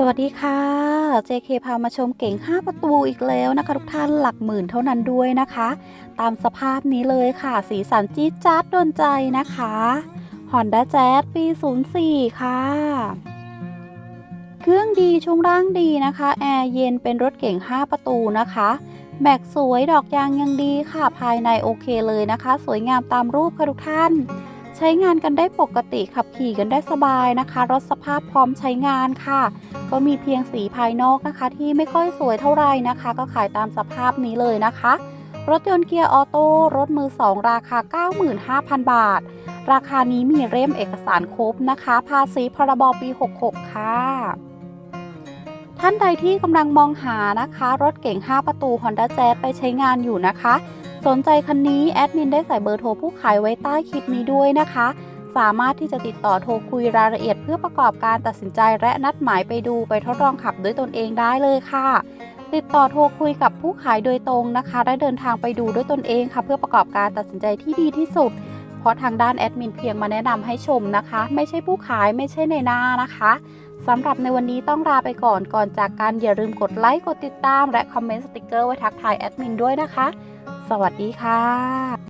สวัสดีค่ะ JK พามาชมเก่ง 5 ประตูอีกแล้วนะคะ ทุกท่านหลักหมื่นเท่านั้นด้วยนะคะ ตามสภาพนี้เลยค่ะ สีสันจี๊ดจ๊าดโดนใจนะคะ Honda Jazz ปี 04 ค่ะ เครื่องดีช่วงล่างดีนะคะ แอร์เย็นเป็นรถเก่ง 5 ประตูนะคะแม็กสวยดอกยางยังดีค่ะ ภายในโอเคเลยนะคะ สวยงามตามรูปค่ะทุกท่าน ใช้งานกันได้ปกติขับขี่กันได้สบายนะคะ รถสภาพพร้อมใช้งานค่ะ ก็มีเพียงสีภายนอกนะคะ ที่ไม่ค่อยสวยเท่าไหร่นะคะ ก็ขายตามสภาพนี้เลยนะคะ รถยนต์เกียร์ออโต้รถมือ 2 ราคา 95,000 บาท ราคานี้มีเล่มเอกสารครบนะคะ ภาษีพรบปี 66 ค่ะท่านใดที่กำลังมองหานะคะ รถเก่ง5 ประตู Honda Jazz ไปใช้งานอยู่นะคะ สนใจคันนี้แอดมินได้ใส่เบอร์โทรผู้ขายไว้ใต้คลิปนี้ด้วยนะคะ สามารถที่จะติดต่อโทรคุยรายละเอียดเพื่อประกอบการตัดสินใจและนัดหมายไปดูไปทดลองขับด้วยตนเองได้เลยค่ะ ติดต่อโทรคุยกับผู้ขายโดยตรงนะคะ และเดินทางไปดูด้วยตนเองค่ะ เพื่อประกอบการตัดสินใจที่ดีที่สุด เพราะทางด้านแอดมินเพียงมาแนะนำให้ชมนะคะ ไม่ใช่ผู้ขายไม่ใช่ในหน้านะคะสำหรับในวันนี้ต้องลาไปก่อนก่อนจากกันอย่าลืมกดไลค์กดติดตาม และคอมเมนต์สติกเกอร์ไว้ทักทายแอดมินด้วยนะคะ สวัสดีค่ะ